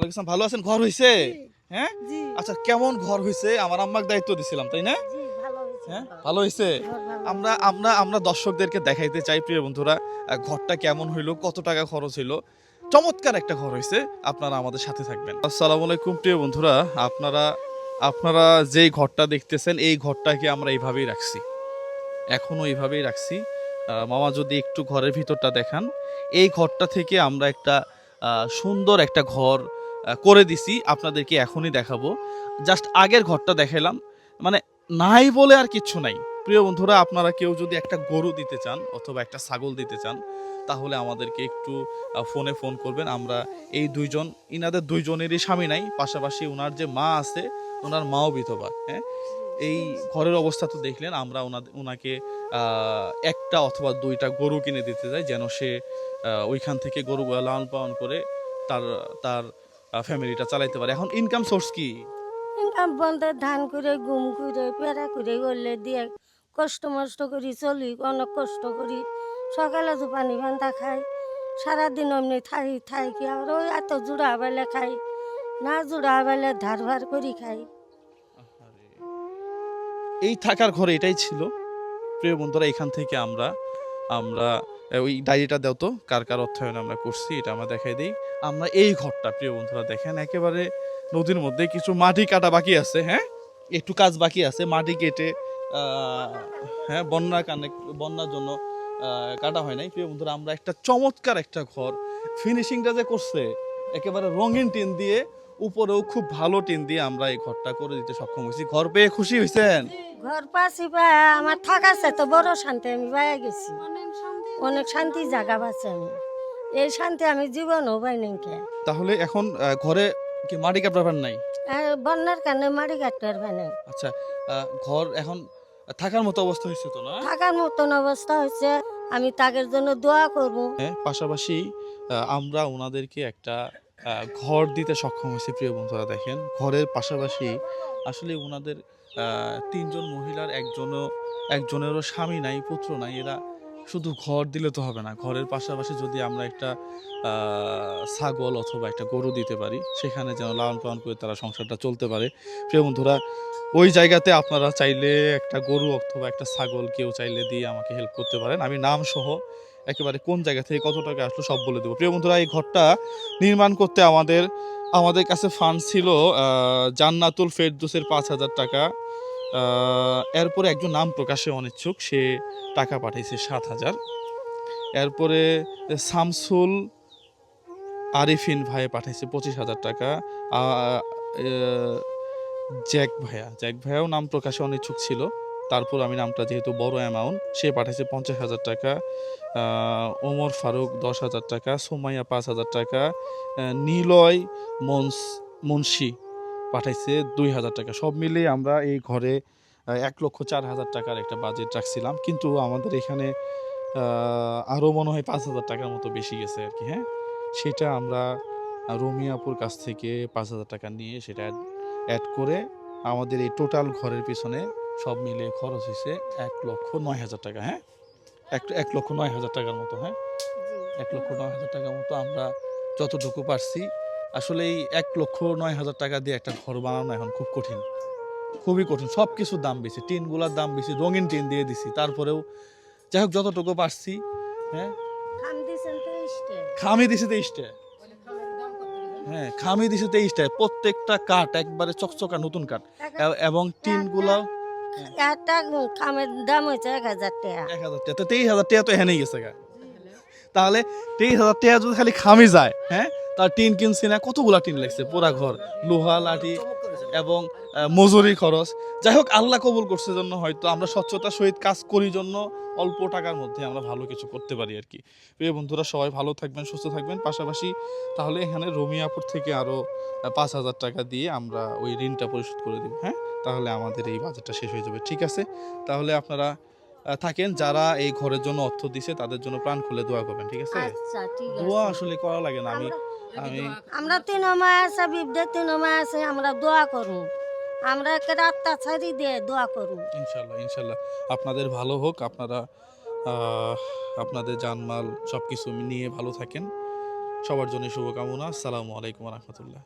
ওয়ালাইকুম ভালো আছেন? ঘর হইছে? হ্যাঁ? আচ্ছা কেমন ঘর হইছে? আমার আম্মাকে দায়িত্ব দিছিলাম তাই না? ভালো হয়েছে হ্যাঁ? ভালো ভালো আমরা আমরা আমরা দর্শকদেরকে দেখাইতে চাই প্রিয় বন্ধুরা ঘরটা কেমন হইল কত টাকা খরচ হইল। চমৎকার একটা ঘর হয়েছে আপনারা আমাদের সাথে থাকবেন। আসসালামু আলাইকুম প্রিয় বন্ধুরা আপনারা আপনারা যেই ঘরটা দেখতেছেন এই ঘরটাকে আমরা এইভাবেই রাখছি। এখনও এইভাবেই রাখছি। মামা যদি একটু ঘরের ভিতরটা দেখান এই ঘরটা থেকে আমরা একটা আহ, সুন্দর একটা ঘর করে দিছি, আপনাদেরকে এখনই দেখাবো। জাস্ট আগের ঘরটা দেখাইলাম। মানে নাই বলে আর কিচ্ছু নাই। প্রিয় বন্ধুরা, আপনারা কেউ যদি একটা গরু দিতে চান অথবা একটা ছাগল দিতে চান, তাহলে আমাদেরকে একটু ফোনে ফোন করবেন। আমরা এই দুইজন, ইনাদের দুইজনেরই স্বামী নাই, পাশাপাশি ওনার যে মা আছে ওনার মাও বিধবা হ্যাঁ? এই ঘরের অবস্থা তো দেখলেন, আমরা ওনাদের ওনাকে একটা অথবা দুইটা গরু কিনে দিতে চাই, যেন সে ওইখান থেকে গরু লালন পালন করে তার তার ফ্যামিলিটা চালাইতে পারে। এখন ইনকাম সোর্স কি? ইনকাম বন্ধে ধান করে গুম করে পেড়া করে করলে দিয়ে কষ্ট মষ্ট করি চলি অনেক কষ্ট করি। সকালে তো পানি ভান্তা খাই সারাদিন অমনি থাই থাই কি আর ওই এত জুড়া বেলে খাই না জুড়া বেলে ধার ভার করি খাই। এই থাকার ঘরে এটাই ছিল। প্রিয় বন্ধুরা এখান থেকে আমরা আমরা ওই ডায়েরিটা দাও তো, কার কার অর্থায়ন আমরা করছি, এটা আমরা দেখাই দিই। আমরা এই ঘরটা, প্রিয় বন্ধুরা, দেখেন, একেবারে নদীর মধ্যে কিছু মাটি কাটা বাকি আছে হ্যাঁ? একটু কাজ বাকি আছে, মাটি কেটে হ্যাঁ বন্যার কারণে বন্যার জন্য কাটা হয় নাই। প্রিয় বন্ধুরা, আমরা একটা চমৎকার একটা ঘর ফিনিশিংটা যে করছে, একেবারে রঙিন টিন দিয়ে, উপরেও খুব ভালো টিন দিয়ে আমরা এই ঘরটা করে দিতে সক্ষম হয়েছি। ঘর পেয়ে খুশি হয়েছেন? ঘর পায় আমার থাকাছে তো বড় শান্তি আমি বাইরে গেছি। অনেক শান্তি জায়গা পাচ্ছে আমি। এই শান্তি আমি জীবনও পাই নাই কে। তাহলে এখন আহ, ঘরে কি মাটি কাপড় নাই? বন্যার কারণে মারি কাটতে পারবে না আচ্ছা আহ, ঘর এখন থাকার মতো অবস্থা হয়েছে তো না? থাকার মতন অবস্থা হচ্ছে আমি তাদের জন্য দোয়া করব। হ্যাঁ পাশাপাশি আহ, আমরা ওনাদেরকে একটা আহ, ঘর দিতে সক্ষম হয়েছি প্রিয় বন্ধুরা দেখেন। ঘরের পাশাপাশি আসলে ওনাদের আহ, তিনজন মহিলার একজনও একজনেরও স্বামী নাই পুত্র নাই। এরা শুধু ঘর দিলে তো হবে না। ঘরের পাশাপাশি যদি আমরা একটা ছাগল অথবা একটা গরু দিতে পারি, সেখানে যেন লালন পালন করে তারা সংসারটা চলতে পারে। প্রিয় বন্ধুরা, ওই জায়গাতে আপনারা চাইলে একটা গরু অথবা একটা ছাগল কেউ চাইলে দিয়ে আমাকে হেল্প করতে পারেন। আমি নাম সহ একেবারে কোন জায়গা থেকে কত টাকা আসলো সব বলে দেবো। প্রিয় বন্ধুরা, এই ঘরটা নির্মাণ করতে আমাদের আমাদের কাছে ফান্ড ছিল জান্নাতুল ফেরদুসের পাঁচ হাজার টাকা। এরপরে একজন নাম প্রকাশে অনিচ্ছুক, সে টাকা পাঠিয়েছে সাত হাজার। এরপরে শামসুল আরিফিন ভাই পাঠিয়েছে পঁচিশ হাজার টাকা। জ্যাক ভাইয়া, জ্যাক ভাইয়াও নাম প্রকাশে অনিচ্ছুক ছিল। তারপর আমি নামটা যেহেতু বড় অ্যামাউন্ট সে পাঠিয়েছে পঞ্চাশ হাজার টাকা। ওমর ফারুক দশ হাজার টাকা, সোমাইয়া পাঁচ হাজার টাকা। নিলয় মনস মুন্সি পাঠাইছে দুই হাজার টাকা। সব মিলিয়ে আমরা এই ঘরে এক লক্ষ চার হাজার টাকার একটা বাজেট রাখছিলাম। কিন্তু আমাদের এখানে আরও মনে হয় পাঁচ হাজার টাকার মতো বেশি গেছে আর কি হ্যাঁ? সেটা আমরা রুমিয়াপুর কাছ থেকে পাঁচ হাজার টাকা নিয়ে সেটা অ্যাড করে আমাদের এই টোটাল ঘরের পিছনে সব মিলে খরচ হয়েছে এক লক্ষ নয় হাজার টাকা হ্যাঁ? এক এক লক্ষ নয় হাজার টাকার মতো হ্যাঁ? এক লক্ষ নয় হাজার টাকার মতো আমরা যতটুকু পারছি আসলে এই এক লক্ষ নয় হাজার টাকা দিয়ে একটা ঘর বানানো এখন খুব কঠিন। খুবই কঠিন। সব কিছুর দাম বেশি। টিনগুলোর দাম বেশি। রঙিন টিন দিয়ে দিছি। তারপরেও যাই হোক যতটুকু পারছি হ্যাঁ? খাম দিছি তেইশটা। হ্যাঁ খামি দিছি তেইশটা। প্রত্যেকটা কাঠ একবারে চকচকা নতুন কাঠ। এবং টিনগুলো একটা খামের দাম হয়েছে এক হাজার টাকা। এক হাজার টাকা। তেইশ হাজার টাকা তো এখানেই গেছে তাহলে তেইশ হাজার টাকা যদি খালি খামি যায় হ্যাঁ? তার টিন কিনছি না কতগুলা টিন লাগছে? পুরা ঘর লোহা লাঠি এবং মজুরি খরচ। যাই হোক আল্লাহ কবুল করছে জন্য হয়তো আমরা স্বচ্ছতার সহিত কাজ করি জন্য অল্প টাকার মধ্যে আমরা ভালো কিছু করতে পারি আর কি। প্রিয় বন্ধুরা সবাই ভালো থাকবেন সুস্থ থাকবেন। পাশাপাশি তাহলে এখানে রমিয়াপুর থেকে আরও পাঁচ হাজার টাকা দিয়ে আমরা ওই ঋণটা পরিশোধ করে দেবো হ্যাঁ? তাহলে আমাদের এই বাজেটটা শেষ হয়ে যাবে ঠিক আছে? তাহলে আপনারা থাকেন যারা এই ঘরের জন্য অর্থ দিছে তাদের জন্য প্রাণ খুলে দোয়া করবেন ঠিক আছে? আচ্ছা দোয়া আসলে করা লাগে না আমি আমি আমরা তিন মাস আছে বিপদে তিন মাস আছে আমরা দোয়া করু আমরা একে রাতটা ছাড়ি দিয়ে দোয়া করু ইনশাল্লাহ ইনশাল্লাহ। আপনাদের ভালো হোক আপনারা আপনাদের জানমাল সব কিছু নিয়ে ভালো থাকেন। সবার জন্য শুভকামনা। আসসালামু আলাইকুম রহমতুল্লাহ।